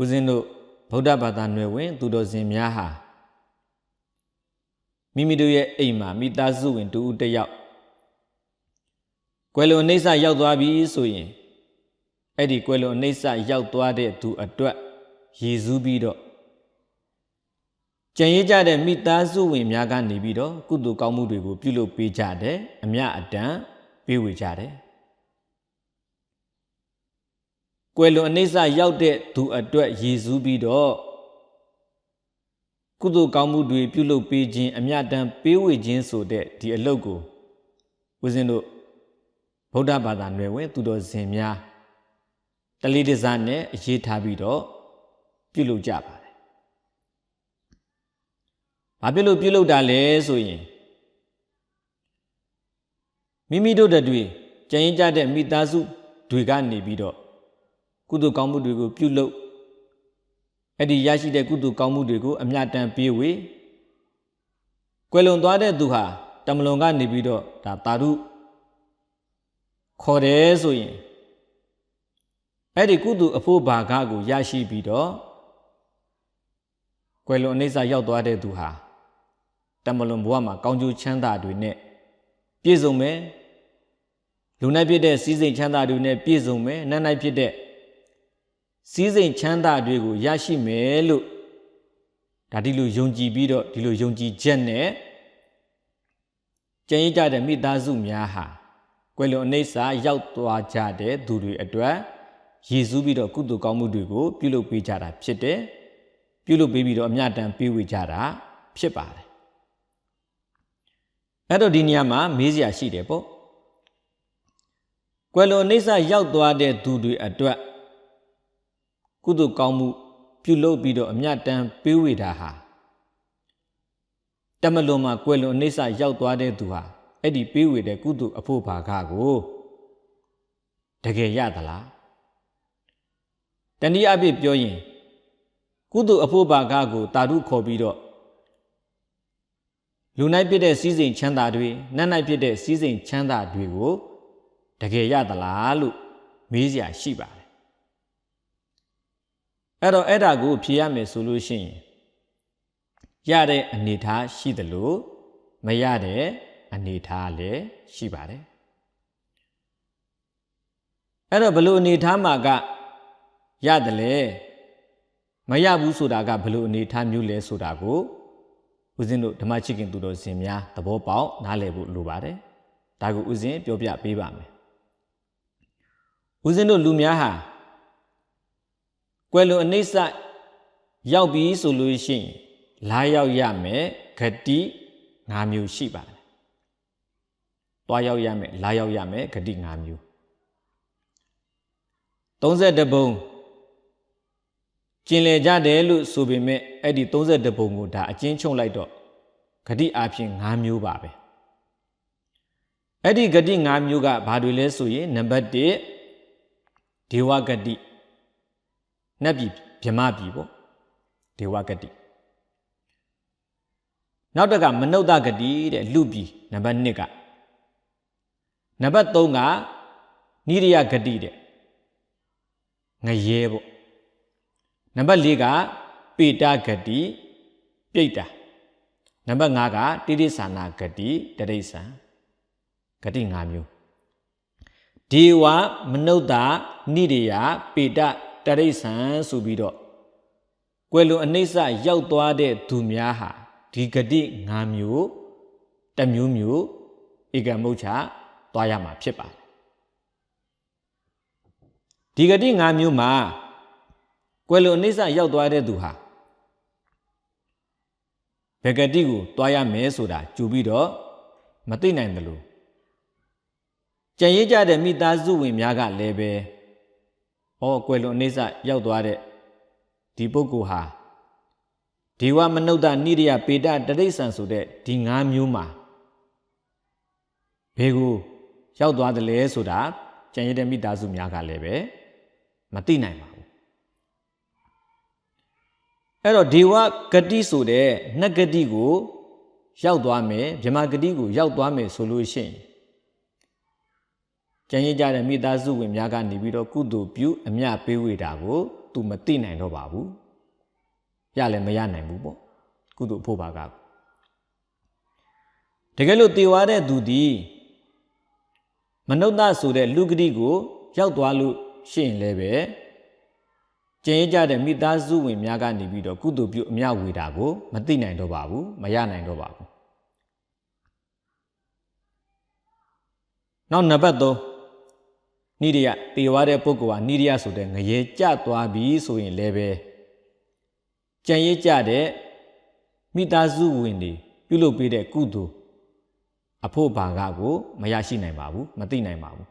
ဦးဇင်းတို့ဗုဒ္ဓဘာသာနယ်ဝင် သူတော်စင်များဟာမိမိတို့ရဲ့အိမ်မှာမိသားစုဝင်တူဦးတစ်ယောက်ကွယ်လွန်အိဋ္ဌရောက်သွားပြီဆိုရင်အဲ့ဒီကွယ်လွန်အိဋ္ဌရောက်သွားတဲ့သူအတွက်ရည်စူးပြီးတော့ကြံရည်ကြတဲ့မိသားစုဝင်များကနေပြီးတော့ကုသိုလ်ကောင်းမှုတွေကိုပြုလုပ်ပေးကြတယ်အမြအတန်ပေးဝေကြတယ် ကွယ်လွန်အိဋ္ဌရောက်တဲ့သူအတွက်ရည်စူးပြီးတော့ကုသိုလ်ကောင်းမှုတွေပြုလုပ်ပေးခြင်းအမြတ်တမ်းပေးဝေခြင်းဆိုတဲ့ဒီအလုပ်ကိုဦးဇင်းတို့ဗုဒ္ဓဘာသာနယ်ဝင်သူတော်စင်များတလေးတစားနဲ့အရေးထားပြီးတော့ပြုလုပ်ကြပါတယ်။ဘာဖြစ်လို့ပြုလုပ်တာလဲဆိုရင်မိမိတို့တွေကြံရင်ကြတဲ့မိသားစုတွေကနေပြီးတော့ ကုသိုလ်ကောင်းမှုတွေကိုပြုလုပ်အဲ့ဒီရရှိတဲ့ကုသိုလ်ကောင်းမှုတွေကိုအမြတ်တမ်းပေးဝေကွယ်လွန်သွားတဲ့သူဟာတမလွန်ကနေပြီးတော့ဒါတာရုခေါ်တယ်ဆိုရင်အဲ့ဒီကုသိုလ်အဖို့ဘာကကိုရရှိပြီးတော့ကွယ်လွန်အိဋ္ဌရောက်သွားတဲ့သူဟာတမလွန်ဘဝမှာကောင်းကျိုးချမ်းသာတွေနဲ့ပြည့်စုံမယ်လူနိုင်ဖြစ်တဲ့စည်းစိမ်ချမ်းသာတွေနဲ့ပြည့်စုံမယ်နတ်နိုင်ဖြစ်တဲ့ စည်းစိမ်ချမ်းသာတွေကိုရရှိမယ်လို့ဒါဒီလိုယုံကြည်ပြီးတော့ဒီလိုယုံကြည်ချက်နဲ့ကြံရည်ကြတဲ့မိသားစုများဟာကွယ်လွန်အိဋ္ဌာရောက်သွားကြတဲ့သူတွေအတွက်ရည်စူးပြီးတော့ကုသိုလ်ကောင်းမှုတွေကိုပြုလုပ်ပေးကြတာဖြစ်တယ်ပြုလုပ်ပေးပြီးတော့အမြတ်တမ်းပေးဝေကြတာဖြစ်ပါတယ်အဲ့တော့ဒီနေရာမှာမေးစရာရှိတယ်ပေါ့ကွယ်လွန်အိဋ္ဌာရောက်သွားတဲ့သူတွေအတွက် ကုသိုလ်ကောင်းမှု ပြုလုပ်ပြီးတော့အမြတ်တမ်းပေးဝေတာဟာတမလွန်မှာကွယ်လွန်အိဋ္ဌရောက်သွားတဲ့သူဟာအဲ့ဒီပေးဝေတဲ့ကုသိုလ်အဖို့ဘာကကိုတကယ်ရသလားတနည်းအားဖြင့်ပြောရင်ကုသိုလ်အဖို့ဘာကကိုတာရုခေါ်ပြီးတော့လူနိုင်ဖြစ်တဲ့စီးစိမ်ချမ်းသာတွေနတ်နိုင်ဖြစ်တဲ့စီးစိမ်ချမ်းသာတွေကိုတကယ်ရသလားလို့မေးစရာရှိပါတယ် အဲ့တော့အဲ့ဒါကိုဖြေရမယ်ဆိုလို့ရှိရင်ရတဲ့အနေထားရှိတယ်လို့မရတဲ့အနေထားလည်းရှိပါတယ်အဲ့တော့ဘလို့အနေထားမှာကရတယ်လေမရဘူးဆိုတာကဘလို့အနေထားမျိုးလဲဆိုတာကိုဦးဇင်းတို့ဓမ္မချစ်ခင်သူတော်စင်များသဘောပေါက်နားလည်ဖို့လိုပါတယ်ဒါကိုဦးဇင်းပြောပြပေးပါမယ်ဦးဇင်းတို့လူများဟာ ကွယ်လွန်အနိစ္စရောက်ပြီဆိုလို့ရှိရင်လာရောက်ရမယ်ဂတိ၅မျိုးရှိပါတယ်။တွားရောက်ရမယ်လာရောက်ရမယ်ဂတိ၅မျိုး32ပုံကျင်လေကြတယ်လို့ဆိုပေမဲ့အဲ့ဒီ32ပုံကိုဒါအချင်းချုပ်လိုက်တော့ဂတိအဖြစ်၅မျိုးပါပဲ။အဲ့ဒီဂတိ၅မျိုးကဘာတွေလဲဆိုရင်နံပါတ်1ဒေဝဂတိ နတ်ပြည်ဗြမပြည်ပေါ့ဒေဝဂတိနောက်တကမနုဿဂတိတဲ့လူပြည်နံပါတ်2ကနံပါတ်3ကနိရိယဂတိတဲ့ငရဲပေါ့နံပါတ်4ကပေတဂတိပြိတ္တာနံပါတ်5ကတိရိသနာဂတိတရိษံဂတိ5မျိုးဒေဝမနုဿနိရိယပေတ တရိษံဆိုပြီးတော့ကွယ်လွန်အနှိမ့်စရောက်သွားတဲ့သူများဟာဒီဂတိ၅မျိုးတမျိုးမျိုးဧကမုတ်ချသွားရမှာဖြစ်ပါတယ်ဒီဂတိ၅မျိုးမှာကွယ်လွန်အနှိမ့်စရောက်သွားတဲ့သူဟာဘယ်ဂတိကိုသွားရမယ်ဆိုတာကြူပြီးတော့မသိနိုင်တယ်လို့ကြံရည်ကြတဲ့မိသားစုဝင်များကလည်းပဲ ဩကွယ်လွန်အနေဆရောက်သွားတဲ့ဒီပုဂ္ဂိုလ်ဟာဒေဝမနုဿနိရိယပေတတရိษံဆိုတဲ့ဒီ၅မျိုးမှာဘယ်ကိုရောက်သွားတယ်လဲဆိုတာကြံရတဲ့မိသားစုများကလည်းပဲမသိနိုင်ပါဘူးအဲ့တော့ဒေဝဂတိဆိုတဲ့နတ်ဂတိကို ရောက်သွားမယ်ဗြဟ္မာဂတိကိုရောက်သွားမယ်ဆိုလို့ရှိရင် ကြံရည်ကြတဲ့မိသားစုဝင်များကနေပြီးတော့ကုသိုလ်ပြုအမြပေးဝေတာကို तू မသိနိုင်တော့ပါဘူးရလည်းမရနိုင်ဘူးပေါ့ကုသိုလ်အဖို့ပါကတကယ်လို့တည်ဝါတဲ့သူဒီမနုဿဆိုတဲ့လူဂတိကို ရောက်သွားလို့ရှိရင်လည်းပဲကျင်ရကြတဲ့မိသားစုဝင်များကနေပြီးတော့ကုသိုလ်ပြုအမြဝေတာကိုမသိနိုင်တော့ပါဘူးမရနိုင်တော့ပါဘူးနောက်နံပါတ်3 နိရိယတေဝါတဲ့ပုဂ္ဂိုလ်ဟာနိရိယဆိုတဲ့ငရေကြသွားပြီဆိုရင်လည်းပဲကြံရကြတဲ့မိသားစုဝင်တွေပြုလုပ်ပေးတဲ့ကုသိုလ်အဖို့ဘာကကိုမရရှိနိုင်ပါဘူးမသိနိုင်ပါဘူး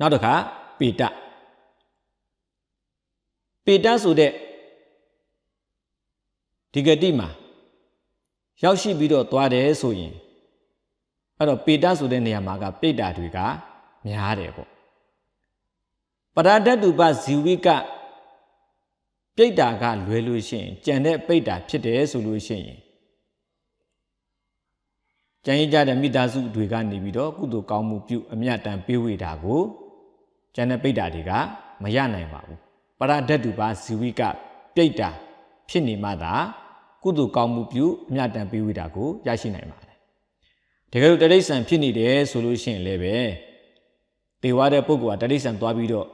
နောက်တစ်ခါပေတပေတဆိုတဲ့ဒီဂတိမှာရောက်ရှိပြီးတော့သွားတယ်ဆိုရင်အဲ့တော့ပေတဆိုတဲ့နေရာမှာကပိတ်တာတွေက များတယ်ပေါ့ပရဒတ္တုပဇီဝိကပိတ်တာကလွယ်လို့ရှိရင်ကြံတဲ့ပိတ်တာဖြစ်တယ်ဆိုလို့ရှိရင်ကြံရကြတဲ့မိသားစုတွေကနေပြီးတော့ကုသိုလ်ကောင်းမှုပြုအမြတ်တမ်းပေးဝေတာကိုကျန်တဲ့ပိတ်တာတွေကမရနိုင်ပါဘူးပရဒတ္တုပဇီဝိကပိတ်တာဖြစ်နေမှသာကုသိုလ်ကောင်းမှုပြုအမြတ်တမ်းပေးဝေတာကိုရရှိနိုင်ပါတယ်တကယ်လို့တရိษံဖြစ်နေတယ်ဆိုလို့ရှိရင်လည်းပဲ တေဝါတဲ့ပုဂ္ဂိုလ်ကတရိษံသွားပြီးတော့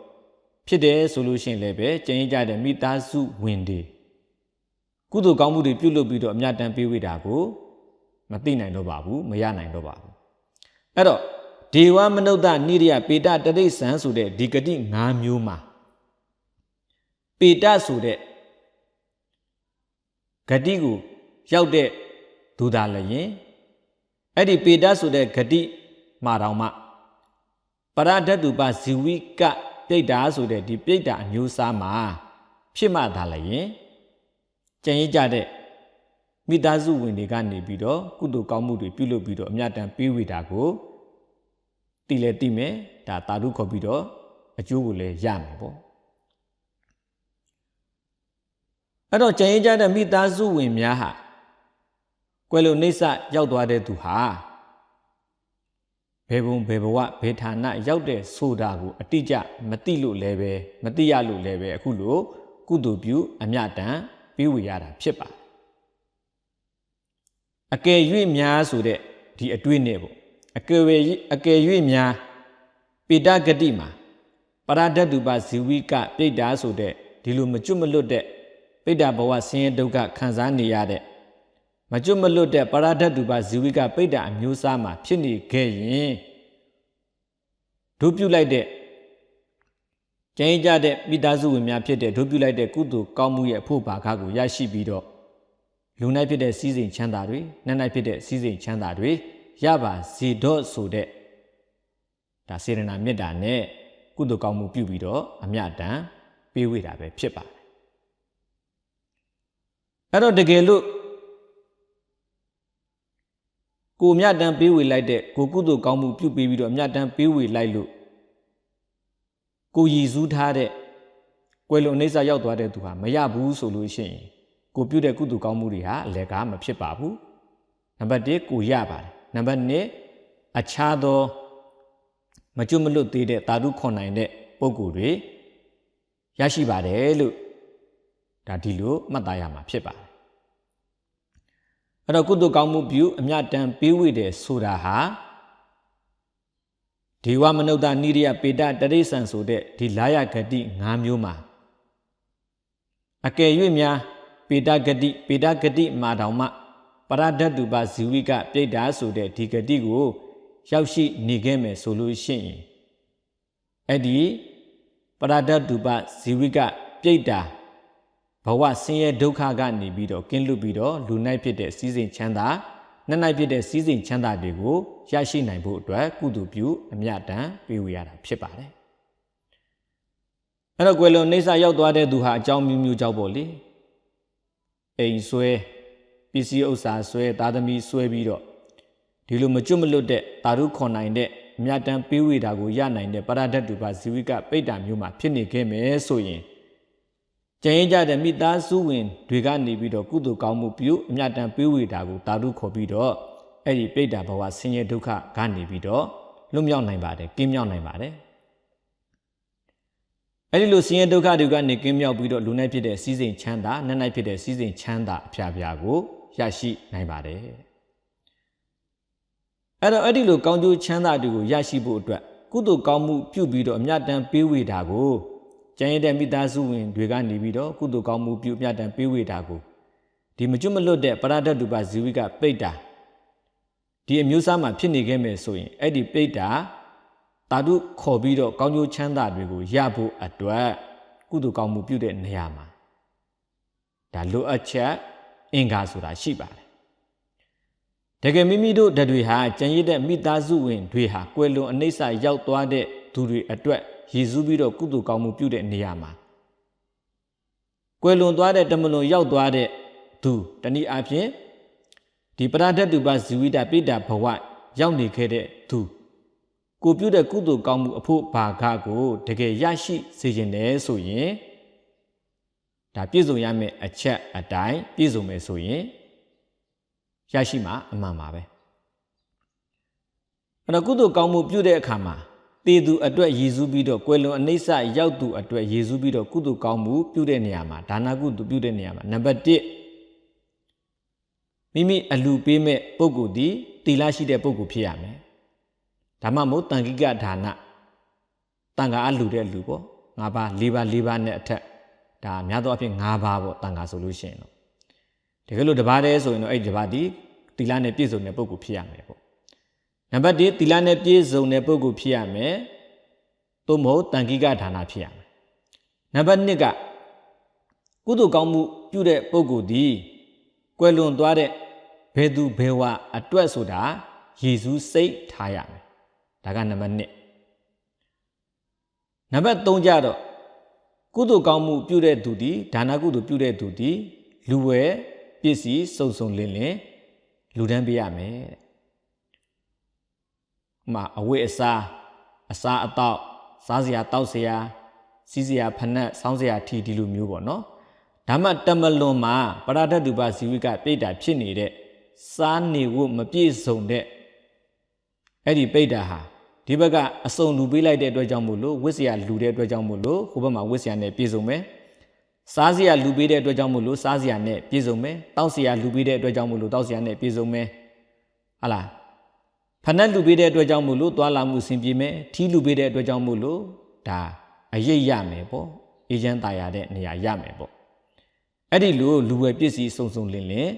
ဖြစ်တယ်ဆိုလို့ရှိရင်လည်းပဲကျင်ကြတဲ့မိသားစုဝင်တွေကုသိုလ်ကောင်းမှုတွေပြုလုပ်ပြီးတော့အမြတ်တမ်းပေးဝေတာကိုမသိနိုင်တော့ပါဘူးမရနိုင်တော့ပါဘူးအဲ့တော့ဒေဝမနုဿနိရိယပေတတရိษံဆိုတဲ့ဒီဂတိ၅မျိုးမှာပေတဆိုတဲ့ဂတိကိုရောက်တဲ့ဒုသာလည်းရင်အဲ့ဒီပေတဆိုတဲ့ဂတိမှာတောင်မှ ပရဒတ္တုပဇီဝိကပြိတ္တာဆိုတဲ့ဒီပြိတ္တာအမျိုးအစားမှာဖြစ်မှသာလည်းရင်ကြံရကြတဲ့မိသားစုဝင်တွေကနေပြီးတော့ကုသိုလ်ကောင်းမှုတွေပြုလုပ်ပြီးတော့အမြတ်တမ်းပေးဝေတာကိုတည်လဲတည်မယ်ဒါတာဓုခေါ်ပြီးတော့အကျိုးကိုလည်းရမယ်ပေါ့အဲ့တော့ကြံရကြတဲ့မိသားစုဝင်များဟာကွယ်လို့နှိစ္စရောက်သွားတဲ့သူဟာ ဘယ်ဘုံဘယ်ဘဝဘယ်ဌာနရောက်တဲ့ဆိုတာကိုအတိအကျမသိလို့လည်းပဲမသိရလို့လည်းပဲအခုလိုကုသိုလ်ပြုအမြတ်တမ်းပေးဝေရတာဖြစ်ပါအကယ်၍များဆိုတဲ့ဒီအတွေ့နဲ့ပေါ့အကယ်၍အကယ်၍များပေတဂတိမှာပရဒတ္တုပဇီဝိကပြိတ္တာဆိုတဲ့ဒီလိုမကျွတ်မလွတ်တဲ့ပိဋ္ဌဘဝဆင်းရဲဒုက္ခခံစားနေရတဲ့ မကျွတ်မလွတ်တဲ့ပရဒတ္တုပဇီဝိကပိဋ္ဌအမျိုးအစားမှာဖြစ်နေခဲ့ရင်တို့ပြုလိုက်တဲ့ကျင်းကြတဲ့မိသားစုဝင်များဖြစ်တဲ့တို့ပြုလိုက်တဲ့ကုသိုလ်ကောင်းမှုရဲ့အဖို့ပါကားကိုရရှိပြီးတော့လူ၌ဖြစ်တဲ့စည်းစိမ်ချမ်းသာတွေနတ်၌ဖြစ်တဲ့စည်းစိမ်ချမ်းသာတွေရပါစေတော့ဆိုတဲ့ဒါစေရနာမေတ္တာနဲ့ကုသိုလ်ကောင်းမှုပြုပြီးတော့အမြတ်တမ်းပေးဝေတာပဲဖြစ်ပါတယ်အဲ့တော့တကယ်လို့ ကိုမြတ်တမ်းပေးဝေလိုက်တဲ့ကိုကုသိုလ်ကောင်းမှုပြုပေးပြီးတော့မြတ်တမ်းပေးဝေလိုက်လို့ကိုရည်စူးထားတဲ့ကွယ်လွန်အိဋ္ဌရောက်သွားတဲ့သူဟာမရဘူးဆိုလို့ရှိရင်ကိုပြုတဲ့ကုသိုလ်ကောင်းမှုတွေဟာအလကားမဖြစ်ပါဘူးနံပါတ်1ကိုရပါတယ်နံပါတ်2အခြားသောမကျွတ်မလွတ်သေးတဲ့တာဓုခွန်နိုင်တဲ့ပုံကိုယ်တွေရရှိပါတယ်လို့ဒါဒီလိုမှတ်သားရမှာဖြစ်ပါတယ် အဲ့တော့ကုသိုလ်ကောင်းမှုပြုအမြတ်တမ်းပေးဝေတယ်ဆိုတာဟာဒေဝမနုဿနိရိယပေတတရိษံဆိုတဲ့ဒီလာယဂတိ၅မျိုးမှာအကယ်၍များပေတဂတိပေတဂတိမာတောင်မှပရဒတ္တုပဇီဝိကပြိတ္တာဆိုတဲ့ဒီဂတိကို ရောက်ရှိနေခဲ့မယ်ဆိုလို့ရှိရင်အဲ့ဒီပရဒတ္တုပဇီဝိကပြိတ္တာ ဘဝဆင်းရဲဒုက္ခကနေပြီးတော့ကင်းလွတ်ပြီးတော့လူနိုင်ဖြစ်တဲ့စည်းစိမ်ချမ်းသာနှစ်နိုင်ဖြစ်တဲ့စည်းစိမ်ချမ်းသာတွေကိုရရှိနိုင်ဖို့အတွက်ကုသိုလ်ပြုအမြတ်တမ်းပေးဝေရတာဖြစ်ပါတယ်အဲ့တော့ကွယ်လွန်နေစာရောက်သွားတဲ့သူဟာအကြောင်းမျိုးမျိုးကြောင့်ပေါ့လေအိမ်ဆွဲပစ္စည်းဥစ္စာဆွဲသားသမီးဆွဲပြီးတော့ဒီလိုမကျွတ်မလွတ်တဲ့တာရုခွန်နိုင်တဲ့အမြတ်တမ်းပေးဝေတာကိုရနိုင်တဲ့ပရဒတ်တူပါဇီဝိကပိဋ္ဌာမျိုးမှာဖြစ်နေခဲ့မယ်ဆိုရင် ကျန်ရင်ကြတဲ့မိသားစုဝင်တွေကနေပြီးတော့ကုသိုလ်ကောင်းမှုပြုအမြတ်တမ်းပေးဝေတာကိုတာရုခေါ်ပြီးတော့အဲ့ဒီပိဋ္ဌာဘဝဆင်းရဲဒုက္ခကနေပြီးတော့လွတ်မြောက်နိုင်ပါတယ်ကင်းမြောက်နိုင်ပါတယ်အဲ့ဒီလိုဆင်းရဲဒုက္ခတွေကနေကင်းမြောက်ပြီးတော့လူနဲ့ဖြစ်တဲ့စီးစိမ်ချမ်းသာနတ်၌ဖြစ်တဲ့စီးစိမ်ချမ်းသာအဖျားဖျားကိုရရှိနိုင်ပါတယ်အဲ့တော့အဲ့ဒီလိုကောင်းကျိုးချမ်းသာတွေကိုရရှိဖို့အတွက်ကုသိုလ်ကောင်းမှုပြုပြီးတော့အမြတ်တမ်းပေးဝေတာကို ကျန်ရတဲ့မိသားစုဝင်တွေကနေပြီးတော့ကုသိုလ်ကောင်းမှုပြုအမြတ်တမ်းပေးဝေတာကိုဒီမကျွတ်မလွတ်တဲ့ပရဒတ်တူပါဇီဝိကပိတ်တာဒီအမျိုးအစားမှာဖြစ်နေခဲ့မယ်ဆိုရင်အဲ့ဒီပိတ်တာတာတုခေါ်ပြီးတော့ကောင်းကျိုးချမ်းသာတွေကိုရဖို့အတွက်ကုသိုလ်ကောင်းမှုပြုတဲ့နေရာမှာဒါလိုအပ်ချက်အင်္ဂါဆိုတာရှိပါတယ်တကယ်မိမိတို့ဓာတ်တွေဟာကြံရည်တဲ့မိသားစုဝင်တွေဟာကွယ်လွန်အနှိမ့်ဆရောက်သွားတဲ့သူတွေအတွက် ရည်စူးပြီးတော့ကုသိုလ်ကောင်းမှုပြုတဲ့နေရာမှာကွယ်လွန်သွားတဲ့တမလွန်ရောက်သွားတဲ့သူတနည်းအားဖြင့်ဒီပရဒတ်တုပဇီဝိတပိတ္တာဘဝရောက်နေခဲ့တဲ့သူကိုပြုတဲ့ကုသိုလ်ကောင်းမှုအဖို့ဘာကကိုတကယ်ရရှိစေခြင်းတယ်ဆိုရင်ဒါပြည့်စုံရမယ့်အချက်အတိုင်းပြည့်စုံမယ်ဆိုရင်ရရှိမှာအမှန်ပါပဲအဲ့တော့ကုသိုလ်ကောင်းမှုပြုတဲ့အခါမှာ တည်သူအတွက်ရည်စူးပြီးတော့ကွယ်လွန်အနိစ္စရောက်သူအတွက်ရည်စူးပြီးတော့ကုသိုလ်ကောင်းမှုပြုတဲ့နေရာမှာဒါနကုသိုလ်ပြုတဲ့နေရာမှာနံပါတ်1မိမိအလူပေးမဲ့ပုဂ္ဂိုလ်ဒီတီလာရှိတဲ့ပုဂ္ဂိုလ်ဖြစ်ရမယ်ဒါမှမဟုတ်တန်ခိကဒါနတန်ခါအလူတဲ့လူပေါ့၅ပါး၄ပါး၄ပါးနဲ့အထက်ဒါများသောအားဖြင့်၅ပါးပေါ့တန်ခါဆိုလို့ရှိရင်တော့တကယ်လို့တပါးတည်းဆိုရင်တော့အဲ့ဒီတပါးဒီတီလာနဲ့ပြည့်စုံတဲ့ပုဂ္ဂိုလ်ဖြစ်ရမယ်ပေါ့ နံပါတ်1တီလာနဲ့ပြည့်စုံတဲ့ပုဂ္ဂိုလ်ဖြစ်ရမယ်သို့မဟုတ်တန်ခိကဒါနဖြစ်ရမယ်နံပါတ်2ကကုသိုလ်ကောင်းမှုပြုတဲ့ပုဂ္ဂိုလ်ဒီကွယ်လွန်သွားတဲ့ဘယ်သူဘယ်ဝအတွက်ဆိုတာယေရှုစိတ်ထားရမယ်ဒါကနံပါတ်1နံပါတ်3ကြတော့ကုသိုလ်ကောင်းမှုပြုတဲ့သူဒီဒါနကုသိုလ်ပြုတဲ့သူဒီလူဝဲပစ္စည်းစုံစုံလင်းလင်းလူတန်းပေးရမယ်တဲ့ဥ မာအဝိအစားအစားအတော့စားစရာတောက်စရာစီးစရာဖနက်ဆောင်းစရာထီဒီလိုမျိုးပေါ့နော်ဒါမှတမလွန်မှာပရဒတ်တုပဇီဝိကပြိတ္တာဖြစ်နေတဲ့စားနေဖို့မပြည့်စုံတဲ့အဲ့ဒီပိတ်တာဟာဒီဘက်ကအစုံလူပေးလိုက်တဲ့အတွက်ကြောင့်မို့လို့ဝစ်စရာလူတဲ့အတွက်ကြောင့်မို့လို့ဟိုဘက်မှာဝစ်စရာနဲ့ပြည့်စုံမယ်စားစရာလူပေးတဲ့အတွက်ကြောင့်မို့လို့စားစရာနဲ့ပြည့်စုံမယ်တောက်စရာလူပေးတဲ့အတွက်ကြောင့်မို့လို့တောက်စရာနဲ့ပြည့်စုံမယ်ဟာလား ဖဏတ်လူပေးတဲ့အတွက်ကြောင့်မို့လို့သွားလာမှုအဆင်ပြေမယ်ထီးလူပေးတဲ့အတွက်ကြောင့်မို့လို့ဒါအရေးရမယ်ပေါ့အေဂျင့်တာယာတဲ့နေရာရမယ်ပေါ့အဲ့ဒီလိုလူဝယ်ပစ္စည်းစုံစုံလင်လင်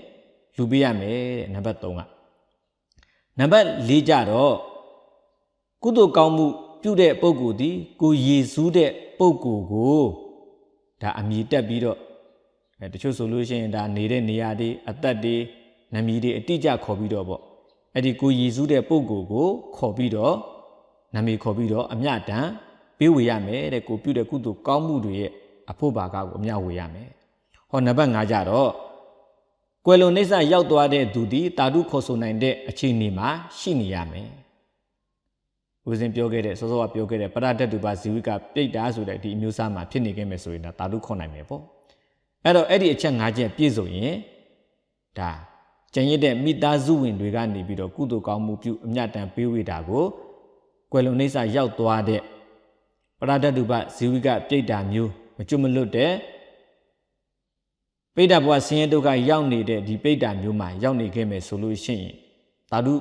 လူပေးရမယ်တဲ့နံပါတ်3ကနံပါတ်4ကြတော့ကုသိုလ်ကောင်းမှုပြုတဲ့ပုဂ္ဂိုလ်ဒီကိုယေဇူးတဲ့ပုဂ္ဂိုလ်ကိုဒါအမြည်တက်ပြီးတော့အဲတချို့ဆိုလို့ရှိရင်ဒါနေတဲ့နေရာတွေအသက်တွေနမည်တွေအတိအကျခေါ်ပြီးတော့ပေါ့ အဲ့ဒီကိုရည်စူးတဲ့ပုဂ္ဂိုလ်ကိုခေါ်ပြီးတော့နမည်ခေါ်ပြီးတော့အမြတန်ပေးဝေရမယ်တဲ့ကိုပြုတဲ့ကုသိုလ်ကောင်းမှုတွေရဲ့အဖို့ဘာကကိုအမြဝေရမယ်ဟောနံပါတ်5ကြတော့ကွယ်လွန်နေဆရောက်သွားတဲ့သူဒီတာတုခေါ်ဆိုနိုင်တဲ့အခြေအနေမှာရှိနေရမယ်ဦးစင်ပြောခဲ့တဲ့စောစောကပြောခဲ့တဲ့ပရဒတ်တူပါဇီဝိကပြိတ်တာဆိုတဲ့ဒီအမျိုးအစားမှာဖြစ်နေခဲ့မယ်ဆိုရင်ဒါတာတုခေါ်နိုင်မယ်ပေါ့အဲ့တော့အဲ့ဒီအချက်၅ချက်ပြည့်စုံရင်ဒါ ကျန်ရတဲ့မိသားစုဝင်တွေကနေပြီးတော့ကုသိုလ်ကောင်းမှုပြုအမြတ်တမ်းပေးဝေတာကိုကွယ်လွန်နေဆရောက်သွားတဲ့ပရဒတ်တူပါဇီဝိကပြိတ်တာမျိုးမကျွတ်မလွတ်တဲ့ပိဋကဘဝဆင်းရဲဒုက္ခရောက်နေတဲ့ဒီပိဋကမျိုးမှာရောက်နေခဲ့မယ်ဆိုလို့ရှိရင်သာဓု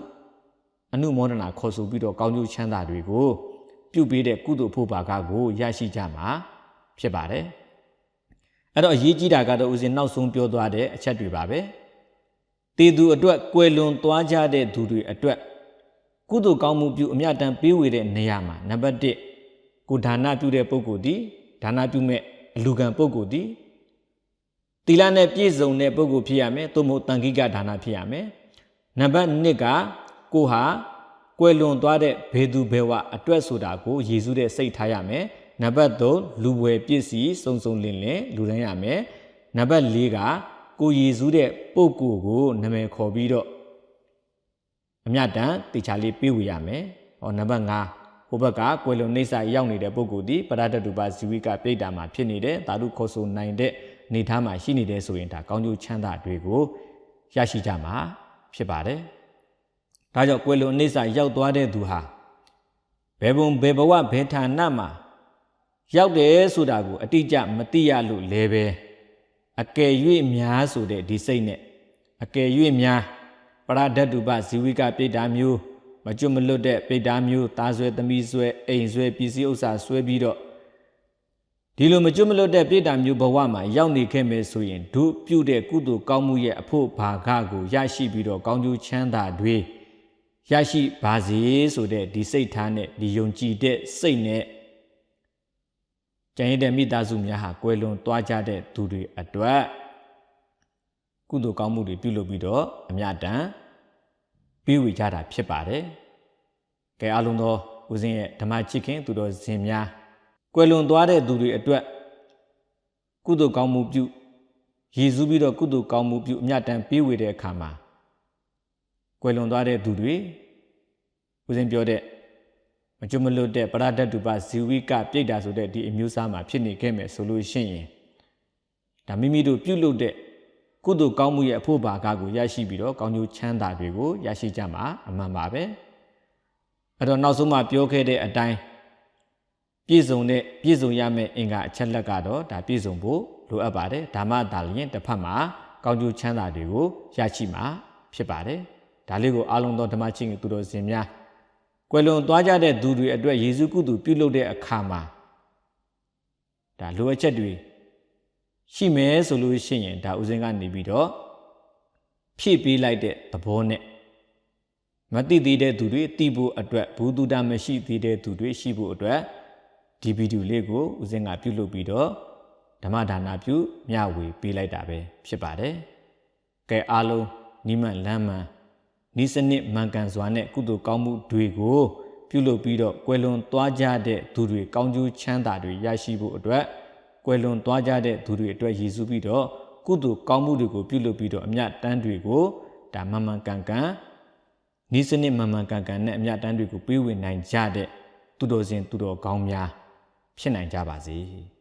အနုမောဒနာခေါ်ဆိုပြီးတော့ကောင်းကျိုးချမ်းသာတွေကိုပြုပေးတဲ့ကုသိုလ်ဖို့ပါကကိုရရှိကြမှာဖြစ်ပါတယ်အဲ့တော့အရေးကြီးတာကတော့ဦးဇင်းနောက်ဆုံးပြောသွားတဲ့အချက်တွေပါပဲ တည်သူအတွက်ကွယ်လွန်သွားကြတဲ့သူတွေအတွက်ကုသိုလ်ကောင်းမှုပြုအမြတ်တမ်းပေးဝေတဲ့နေရာမှာနံပါတ်1ကိုဒါနပြုတဲ့ပုဂ္ဂိုလ်ဒီဒါနပြုမဲ့အလူကံပုဂ္ဂိုလ်ဒီသီလနဲ့ပြည့်စုံတဲ့ပုဂ္ဂိုလ်ဖြစ်ရမယ်သို့မဟုတ်တန်ခိကဒါနဖြစ်ရမယ်နံပါတ်2ကကိုဟာကွယ်လွန်သွားတဲ့ဘေသူဘေဝအတွက်ဆိုတာကိုရည်စူးတဲ့စိတ်ထားရမယ်နံပါတ်3လူဝယ်ပစ္စည်းစုံစုံလင်လင်လူတိုင်းရမယ်နံပါတ်4က ကိုရည်စူးတဲ့ပုဂ္ဂိုလ်ကိုနာမည်ခေါ်ပြီးတော့အမြတ်တမ်းတေချာလေးပေးဝေရမယ်ဟောနံပါတ်5ဟိုဘက်ကကွယ်လွန်နေစာရောက်နေတဲ့ပုဂ္ဂိုလ်ဒီပရဒတုပါဇီဝိကပြိတ္တာမှာဖြစ်နေတဲ့သာဓုခေါ်ဆိုနိုင်တဲ့နေသားမှာရှိနေတယ်ဆိုရင်ဒါကောင်းကျိုးချမ်းသာတွေကိုရရှိကြမှာဖြစ်ပါတယ်။ဒါကြောင့်ကွယ်လွန်အနေစာရောက်သွားတဲ့သူဟာဘယ်ဘုံဘယ်ဘဝဘယ်ဌာနမှာရောက်တယ်ဆိုတာကိုအတိအကျမသိရလို့လဲပဲ အကယ်၍များဆိုတဲ့ဒီစိတ်နဲ့အကယ်၍များပရဒတ္တုပဇီဝိကပိဋ္ဌာမျိုးမကျွတ်မလွတ်တဲ့ပိဋ္ဌာမျိုးသားဆွဲသမီးဆွဲအိမ်ဆွဲပစ္စည်းဥစ္စာဆွဲပြီးတော့ဒီလိုမကျွတ်မလွတ်တဲ့ပိဋ္ဌာမျိုးဘဝမှာရောက်နေခဲ့မယ်ဆိုရင်ဒုပြုတဲ့ကုသိုလ်ကောင်းမှုရဲ့အဖို့ဘာကကိုရရှိပြီးတော့ကောင်းကျိုးချမ်းသာတွေရရှိပါစေဆိုတဲ့ဒီစိတ်ထားနဲ့ဒီယုံကြည်တဲ့စိတ်နဲ့ ကျန်ရတဲ့မိသားစုများဟာကွယ်လွန်သွားကြတဲ့သူတွေအတွက်ကုသိုလ်ကောင်းမှုတွေပြုလုပ်ပြီးတော့အမြတ်တမ်းပြီးဝေကြတာဖြစ်ပါတယ်။ကဲအားလုံးသောဦးဇင်းရဲ့ဓမ္မချစ်ခင်သူတော်စင်များကွယ်လွန်သွားတဲ့သူတွေအတွက်ကုသိုလ်ကောင်းမှုပြုရည်စူးပြီးတော့ကုသိုလ်ကောင်းမှုပြုအမြတ်တမ်းပြီးဝေတဲ့အခါမှာကွယ်လွန်သွားတဲ့သူတွေဦးဇင်းပြောတဲ့ မကျွတ်မလွတ်တဲ့ပရဒတ္တုပဇီဝိကပြိတ္တာဆိုတဲ့ဒီအမျိုးအစားမှာဖြစ်နေခဲ့မယ်ဆိုလို့ရှိရင်ဒါမိမိတို့ပြုလုပ်တဲ့ကုသိုလ်ကောင်းမှုရဲ့အဖို့ဘာကကိုရရှိပြီးတော့ကောင်းကျိုးချမ်းသာတွေကိုရရှိကြမှာအမှန်ပါပဲအဲ့တော့နောက်ဆုံးမှပြောခဲ့တဲ့အတိုင်းပြည့်စုံတဲ့ပြည့်စုံရမယ့်အင်္ဂါအချက်လက်ကတော့ဒါပြည့်စုံဖို့လိုအပ်ပါတယ်ဓမ္မတာလျင်တစ်ဖက်မှာကောင်းကျိုးချမ်းသာတွေကိုရရှိမှာဖြစ်ပါတယ်ဒါလေးကိုအားလုံးသောဓမ္မချင်းသူတော်စင်များ ကွယ်လွန်သွားကြတဲ့သူတွေအတွက်ယေရှုကုသိုလ်ပြုလုပ်တဲ့အခါမှာဒါလိုအပ်ချက်တွေရှိမယ်ဆိုလို့ရှိရင်ဒါဥစဉ်ကနေပြီးတော့ဖြည့်ပေးလိုက်တဲ့သဘောနဲ့မသိသေးတဲ့သူတွေသိဖို့အတွက်ဘူတုဒမရှိသေးတဲ့သူတွေရှိဖို့အတွက်ဒီဗီဒီယိုလေးကိုဥစဉ်ကပြုလုပ်ပြီးတော့ဓမ္မဒါနာပြုမျှဝေပေးလိုက်တာပဲဖြစ်ပါတယ်။ကဲအားလုံးနိမတ်လမ်းမှန် ဤစနစ်မှန်ကန်စွာနဲ့ကုသိုလ်ကောင်းမှုတွေကိုပြုလုပ်ပြီးတော့ကွယ်လွန်သွားကြတဲ့သူတွေကောင်းကျိုးချမ်းသာတွေရရှိဖို့အတွက်ကွယ်လွန်သွားကြတဲ့သူတွေအတွက်ရည်စူးပြီးတော့ကုသိုလ်ကောင်းမှုတွေကိုပြုလုပ်ပြီးတော့အမြတ်တမ်းတွေကိုဒါမှန်မှန်ကန်ကန်ဤစနစ်မှန်မှန်ကန်ကန်နဲ့အမြတ်တမ်းတွေကိုပေးဝင်နိုင်ကြတဲ့သူတော်စင်သူတော်ကောင်းများဖြစ်နိုင်ကြပါစေ။